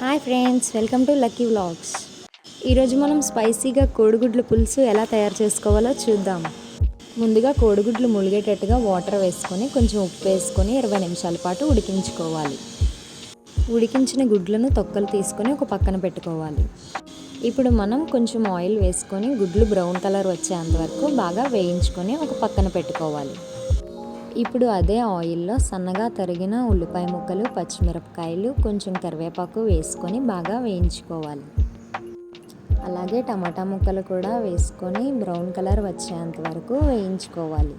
Hi friends welcome to lucky vlogs. ఈరోజు మనం స్పైసీగా కోడిగుడ్ల పులుసు ఎలా తయారు చేసుకోవాలో చూద్దాం. ముందుగా కోడిగుడ్లు ములిగేటట్టుగా వాటర్ వేసుకొని కొంచెం ఉప్పు వేసుకొని ఇరవై నిమిషాల పాటు ఉడికించుకోవాలి. ఉడికించిన గుడ్లను తొక్కలు తీసుకొని ఒక పక్కన పెట్టుకోవాలి. ఇప్పుడు మనం కొంచెం ఆయిల్ వేసుకొని గుడ్లు బ్రౌన్ కలర్ వచ్చేంత వరకు బాగా వేయించుకొని ఒక పక్కన పెట్టుకోవాలి. ఇప్పుడు అదే ఆయిల్లో సన్నగా తరిగిన ఉల్లిపాయ ముక్కలు పచ్చిమిరపకాయలు కొంచెం కరివేపాకు వేసుకొని బాగా వేయించుకోవాలి. అలాగే టమాటా ముక్కలు కూడా వేసుకొని బ్రౌన్ కలర్ వచ్చేంత వరకు వేయించుకోవాలి.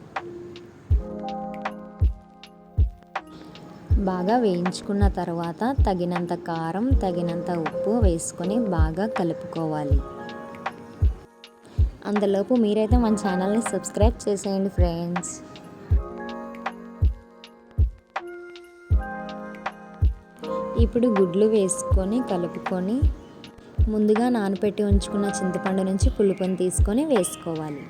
బాగా వేయించుకున్న తర్వాత తగినంత కారం తగినంత ఉప్పు వేసుకొని బాగా కలుపుకోవాలి. అందులోపు మీరైతే మన ఛానల్ని సబ్స్క్రైబ్ చేసేయండి ఫ్రెండ్స్. ఇప్పుడు గుడ్లు వేసుకొని కలుపుకొని ముందుగా నానపెట్టి ఉంచుకున్న చింతపండు నుంచి పులుపుని తీసుకొని వేసుకోవాలి.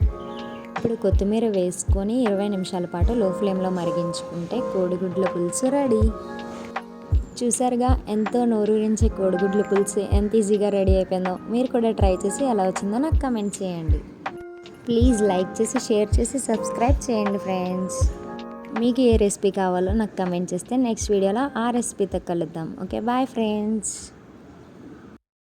ఇప్పుడు కొత్తిమీర వేసుకొని ఇరవై నిమిషాల పాటు లో ఫ్లేమ్లో మరిగించుకుంటే కోడిగుడ్ల పులుసు రెడీ. చూసారుగా ఎంతో నోరూరించే కోడిగుడ్ల పులుసు ఎంత ఈజీగా రెడీ అయిపోయిందో. మీరు కూడా ట్రై చేసి ఎలా వచ్చిందో నాకు కమెంట్ చేయండి. ప్లీజ్ లైక్ చేసి షేర్ చేసి సబ్స్క్రైబ్ చేయండి ఫ్రెండ్స్ మీకు ఏ రెసిపీ కావాలో నాకు కమెంట్ చేస్తే నెక్స్ట్ వీడియోలో ఆ రెసిపీతో కలుద్దాం. Okay bye friends.